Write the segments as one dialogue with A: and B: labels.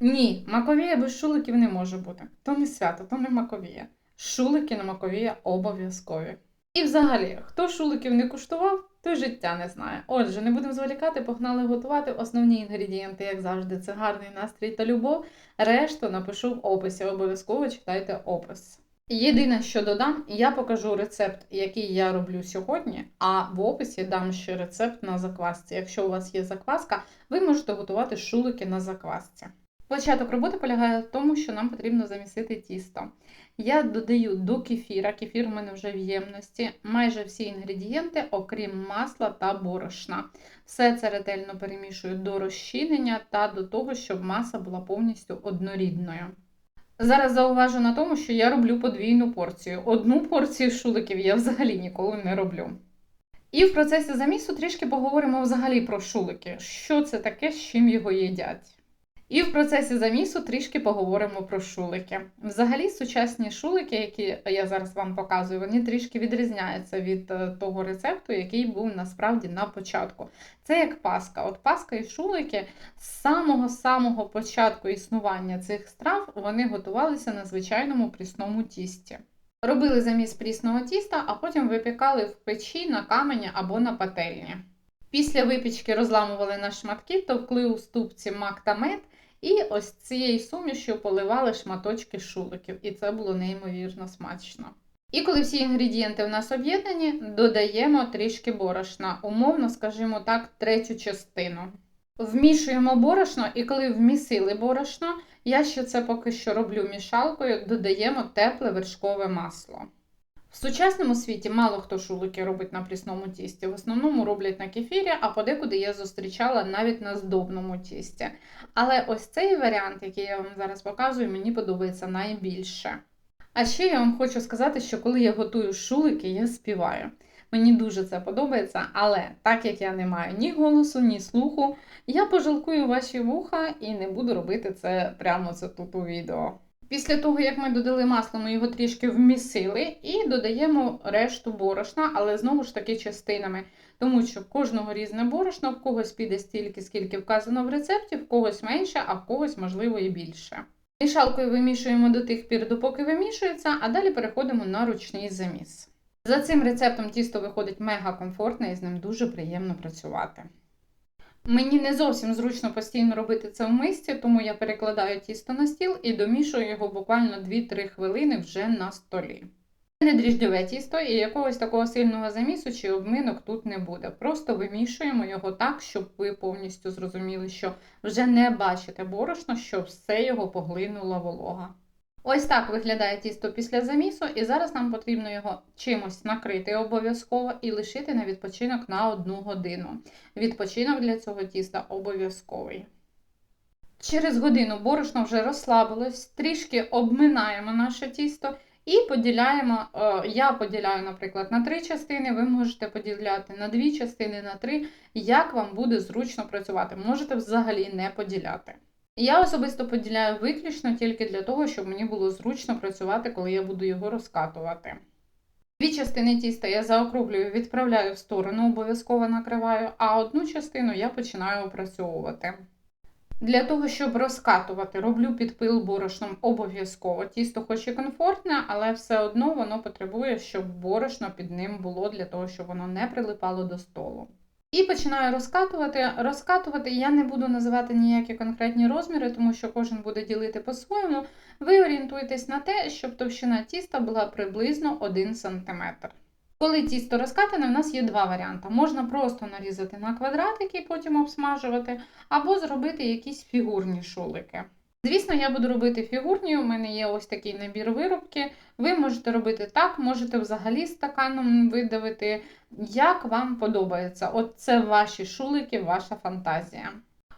A: Ні, маковія без шуликів не може бути. То не свято, то не маковія. Шулики на маковія обов'язкові. І взагалі, хто шуликів не куштував, той життя не знає. Отже, не будемо зволікати, погнали готувати основні інгредієнти, як завжди, це гарний настрій та любов. Решту напишу в описі. Обов'язково читайте опис. Єдине, що додам, я покажу рецепт, який я роблю сьогодні, а в описі дам ще рецепт на заквасці. Якщо у вас є закваска, ви можете готувати шулики на заквасці. Початок роботи полягає в тому, що нам потрібно замісити тісто. Я додаю до кефіра, кефір у мене вже в ємності, майже всі інгредієнти, окрім масла та борошна. Все це ретельно перемішую до розчинення та до того, щоб маса була повністю однорідною. Зараз зауважу на тому, що я роблю подвійну порцію. Одну порцію шуликів я взагалі ніколи не роблю. І в процесі замісу трішки поговоримо взагалі про шулики, що це таке, з чим його їдять. І в процесі замісу трішки поговоримо про шулики. Взагалі, сучасні шулики, які я зараз вам показую, вони трішки відрізняються від е, того рецепту, який був насправді на початку. Це як паска. От паска і шулики з самого-самого початку існування цих страв вони готувалися на звичайному прісному тісті. Робили заміс прісного тіста, а потім випікали в печі на камені або на пательні. Після випічки розламували на шматки, товкли у ступці мак та мед, і ось цією сумішю поливали шматочки шуликів, і це було неймовірно смачно. І коли всі інгредієнти в нас об'єднані, додаємо трішки борошна, умовно, скажімо так, третю частину. Вмішуємо борошно, і коли вмісили борошно, я ще це поки що роблю мішалкою, додаємо тепле вершкове масло. В сучасному світі мало хто шулики робить на прісному тісті. В основному роблять на кефірі, а подекуди я зустрічала навіть на здобному тісті. Але ось цей варіант, який я вам зараз показую, мені подобається найбільше. А ще я вам хочу сказати, що коли я готую шулики, я співаю. Мені дуже це подобається, але так як я не маю ні голосу, ні слуху, я пожалкую ваші вуха і не буду робити це прямо це тут у відео. Після того, як ми додали масло, ми його трішки вмісили і додаємо решту борошна, але знову ж таки частинами, тому що в кожного різне борошно, в когось піде стільки, скільки вказано в рецепті, в когось менше, а в когось, можливо, і більше. Мішалкою вимішуємо до тих пір, допоки вимішується, а далі переходимо на ручний заміс. За цим рецептом тісто виходить мега комфортне і з ним дуже приємно працювати. Мені не зовсім зручно постійно робити це в мисці, тому я перекладаю тісто на стіл і домішую його буквально 2-3 хвилини вже на столі. Це не дріжджове тісто і якогось такого сильного замісу чи обминок тут не буде. Просто вимішуємо його так, щоб ви повністю зрозуміли, що вже не бачите борошно, що все його поглинула волога. Ось так виглядає тісто після замісу, і зараз нам потрібно його чимось накрити обов'язково і лишити на відпочинок на одну годину. Відпочинок для цього тіста обов'язковий. Через годину борошно вже розслабилось, трішки обминаємо наше тісто і поділяємо. е, Я поділяю, наприклад, на три частини, ви можете поділяти на дві частини, на три, як вам буде зручно працювати. Можете взагалі не поділяти. Я особисто поділяю виключно тільки для того, щоб мені було зручно працювати, коли я буду його розкатувати. Дві частини тіста я заокруглюю, відправляю в сторону, обов'язково накриваю, а одну частину я починаю опрацьовувати. Для того, щоб розкатувати, роблю підпил борошном обов'язково. Тісто хоч і комфортне, але все одно воно потребує, щоб борошно під ним було для того, щоб воно не прилипало до столу. І починаю розкатувати. Розкатувати я не буду називати ніякі конкретні розміри, тому що кожен буде ділити по-своєму. Ви орієнтуєтесь на те, щоб товщина тіста була приблизно 1 см. Коли тісто розкатане, в нас є два варіанти. Можна просто нарізати на квадратики потім обсмажувати, або зробити якісь фігурні шулики. Звісно, я буду робити фігурні, у мене є ось такий набір виробки. Ви можете робити так, можете взагалі стаканом видавити, як вам подобається. От це ваші шулики, ваша фантазія.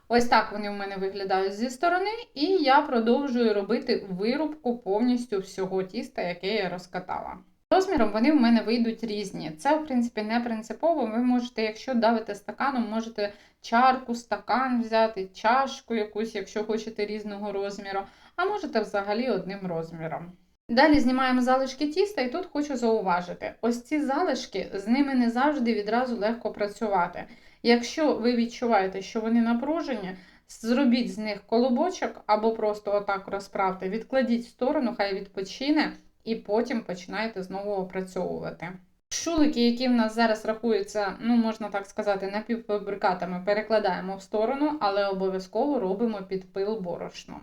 A: Ось так вони у мене виглядають зі сторони, і я продовжую робити вирубку повністю всього тіста, яке я розкатала. Розміром вони в мене вийдуть різні. Це, в принципі, не принципово. Ви можете, якщо давите стаканом, можете чарку, стакан взяти, чашку якусь, якщо хочете різного розміру, а можете взагалі одним розміром. Далі знімаємо залишки тіста, і тут хочу зауважити: ось ці залишки, з ними не завжди відразу легко працювати. Якщо ви відчуваєте, що вони напружені, Зробіть з них колобочок або просто отак розправте, відкладіть в сторону, хай відпочине, і потім починайте знову опрацьовувати. Шулики, які в нас зараз рахуються, ну можна так сказати, напівфабрикатами, перекладаємо в сторону, але обов'язково робимо підпил борошном.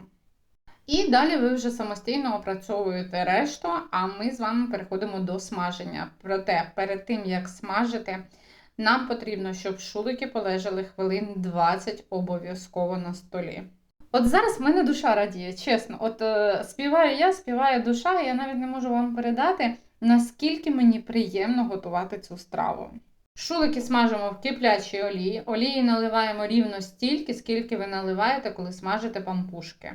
A: І далі ви вже самостійно опрацьовуєте решту, а ми з вами переходимо до смаження. Проте перед тим як смажити, нам потрібно, щоб шулики полежали хвилин 20 обов'язково на столі. От зараз в мене душа радіє, чесно. От е, співаю я, співає душа, і я навіть не можу вам передати, наскільки мені приємно готувати цю страву. Шулики смажимо в киплячій олії. Олії наливаємо рівно стільки, скільки ви наливаєте, коли смажите пампушки.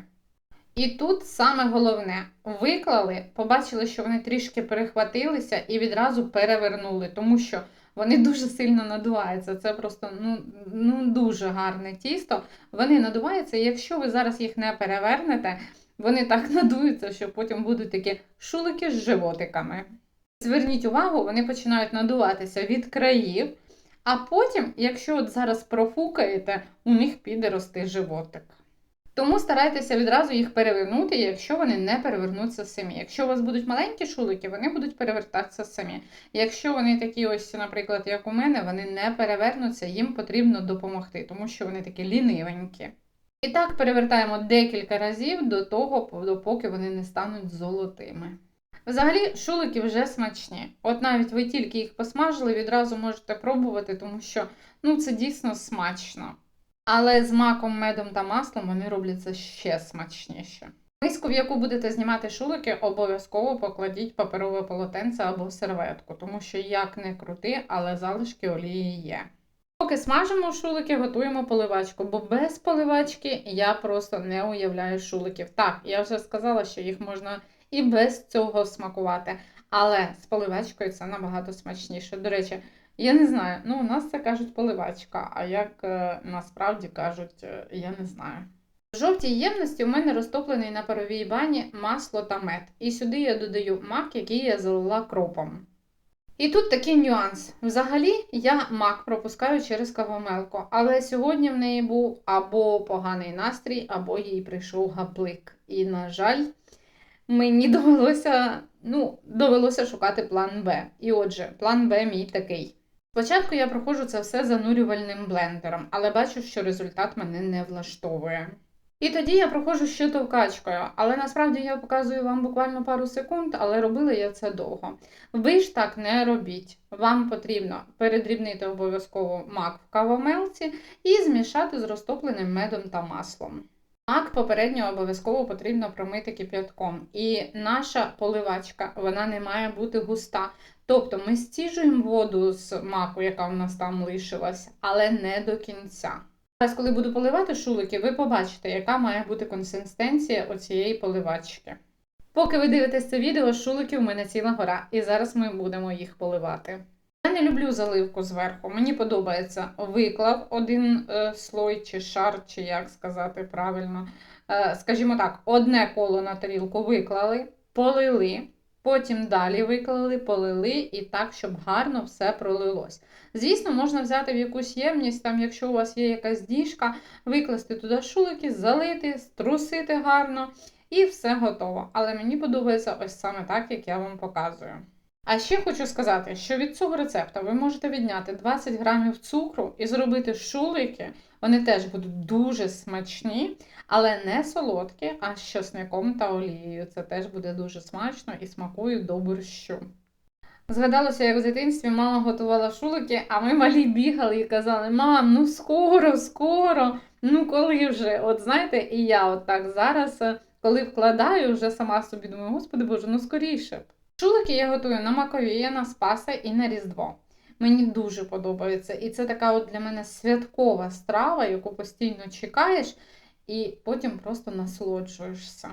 A: І тут саме головне: виклали, побачили, що вони трішки перехватилися і відразу перевернули, тому що вони дуже сильно надуваються. Це просто ну, ну дуже гарне тісто. Вони надуваються, і якщо ви зараз їх не перевернете, вони так надуються, що потім будуть такі шулики з животиками. Зверніть увагу, вони починають надуватися від країв, а потім, якщо от зараз профукаєте, у них піде рости животик. Тому старайтеся відразу їх перевернути, якщо вони не перевернуться самі. Якщо у вас будуть маленькі шулики, вони будуть перевертатися самі. Якщо вони такі, ось, наприклад, як у мене, вони не перевернуться, їм потрібно допомогти, тому що вони такі лінивенькі. І так перевертаємо декілька разів до того, допоки вони не стануть золотими. Взагалі, шулики вже смачні. От навіть ви тільки їх посмажили, відразу можете пробувати, тому що ну, це дійсно смачно. Але з маком, медом та маслом вони робляться ще смачніше. Миску, в яку будете знімати шулики, обов'язково покладіть паперове полотенце або серветку, тому що як не крути, але залишки олії є. Поки смажимо шулики, готуємо поливачку, бо без поливачки я просто не уявляю шуликів. Так, я вже сказала, що їх можна і без цього смакувати, але з поливачкою це набагато смачніше. До речі, я не знаю, ну у нас це кажуть поливачка, а як е, насправді кажуть, е, я не знаю. В жовтій ємності у мене розтоплений на паровій бані масло та мед. І сюди я додаю мак, який я залила кропом. І тут такий нюанс. Взагалі, я мак пропускаю через кавомелку, але сьогодні в неї був або поганий настрій, або їй прийшов гаплик. І, на жаль, мені довелося, ну, довелося шукати план Б. І отже, план Б мій такий. Спочатку я проходжу це все занурювальним блендером, але бачу, що результат мене не влаштовує. І тоді я проходжу ще товкачкою, але насправді я показую вам буквально пару секунд, але робила я це довго. Ви ж так не робіть. Вам потрібно передрібнити обов'язково мак в кавомелці і змішати з розтопленим медом та маслом. Мак попередньо обов'язково потрібно промити кип'ятком. І наша поливачка вона не має бути густа. Тобто ми стіжуємо воду з маку, яка в нас там лишилась, але не до кінця. Зараз, коли буду поливати шулики, ви побачите, яка має бути консистенція оцієї поливачки. Поки ви дивитесь це відео, шуликів у мене ціла гора, і зараз ми будемо їх поливати. Я не люблю заливку зверху. Мені подобається виклав один е, слой чи шар, чи як сказати правильно. Е, скажімо так, одне коло на тарілку виклали, полили. Потім далі виклали, полили і так, щоб гарно все пролилось. Звісно, можна взяти в якусь ємність, там, якщо у вас є якась діжка, викласти туди шулики, залити, струсити гарно і все готово. Але мені подобається ось саме так, як я вам показую. А ще хочу сказати, що від цього рецепту ви можете відняти 20 грамів цукру і зробити шулики. Вони теж будуть дуже смачні, але не солодкі, а з часником та олією. Це теж буде дуже смачно і смакує до борщу. Згадалося, як в дитинстві мама готувала шулики, а ми малі бігали і казали: Мам, ну скоро, скоро, ну коли вже? От знаєте, і я от так зараз, коли вкладаю, вже сама собі думаю, господи Боже, ну скоріше б. Шулики я готую на Маковія, на Спаса і на Різдво. Мені дуже подобається. І це така от для мене святкова страва, яку постійно чекаєш, і потім просто насолоджуєшся.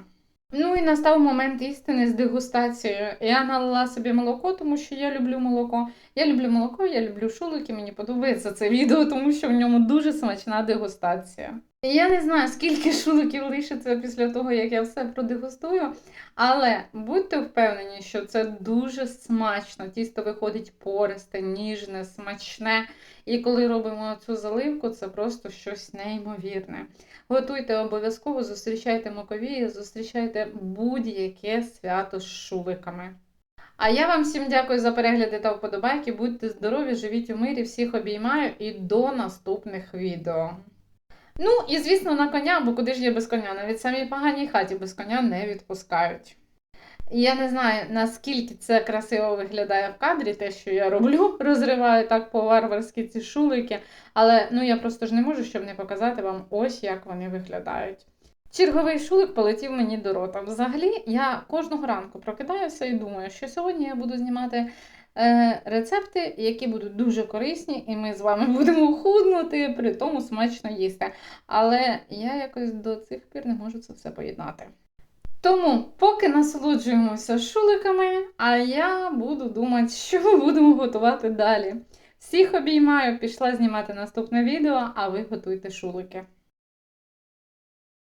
A: Ну і настав момент істини з дегустацією. Я налила собі молоко, тому що я люблю молоко. Я люблю молоко, я люблю шулики, мені подобається це відео, тому що в ньому дуже смачна дегустація. Я не знаю, скільки шуликів лишиться після того, як я все продегустую, але будьте впевнені, що це дуже смачно. Тісто виходить пористе, ніжне, смачне. І коли робимо цю заливку, це просто щось неймовірне. Готуйте обов'язково, зустрічайте маковії, зустрічайте будь-яке свято з шуликами. А я вам всім дякую за перегляди та вподобайки. Будьте здорові, живіть у мирі, всіх обіймаю і до наступних відео. Ну, і звісно, на коня, бо куди ж я без коня? Навіть самій поганій хаті без коня не відпускають. Я не знаю, наскільки це красиво виглядає в кадрі, те, що я роблю, розриваю так по-варварськи ці шулики. Але ну я просто ж не можу, щоб не показати вам ось як вони виглядають. Черговий шулик полетів мені до рота. Взагалі, я кожного ранку прокидаюся і думаю, що сьогодні я буду знімати рецепти, які будуть дуже корисні, і ми з вами будемо худнути, при тому смачно їсти. Але я якось до цих пір не можу це все поєднати. Тому поки насолоджуємося шуликами, а я буду думати, що ми будемо готувати далі. Всіх обіймаю, пішла знімати наступне відео, а ви готуйте шулики.